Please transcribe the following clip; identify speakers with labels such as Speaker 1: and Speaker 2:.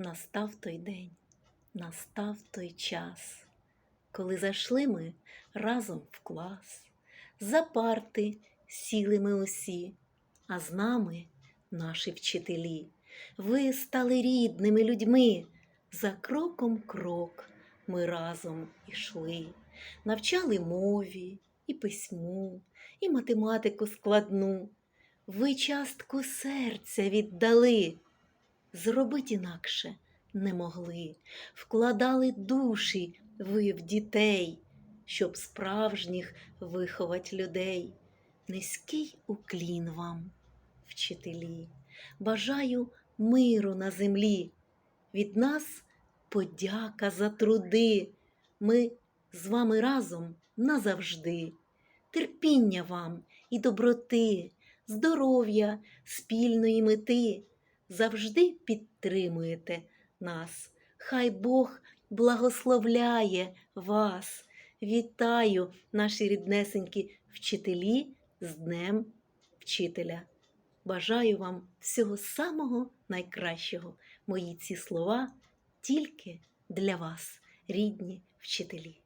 Speaker 1: Настав той день, настав той час, коли зайшли ми разом в клас, за парти сіли ми усі, а з нами наші вчителі. Ви стали рідними людьми, за кроком крок ми разом ішли, навчали мові і письму, і математику складну. Ви частку серця віддали, зробить інакше не могли, вкладали душі ви в дітей, щоб справжніх виховать людей. Низький уклін вам, вчителі, бажаю миру на землі. Від нас подяка за труди. Ми з вами разом назавжди. Терпіння вам і доброти, здоров'я, спільної мети. Завжди підтримуєте нас. Хай Бог благословляє вас. Вітаю, наші ріднесенькі вчителі з Днем Вчителя. Бажаю вам всього самого найкращого. Мої ці слова тільки для вас, рідні вчителі.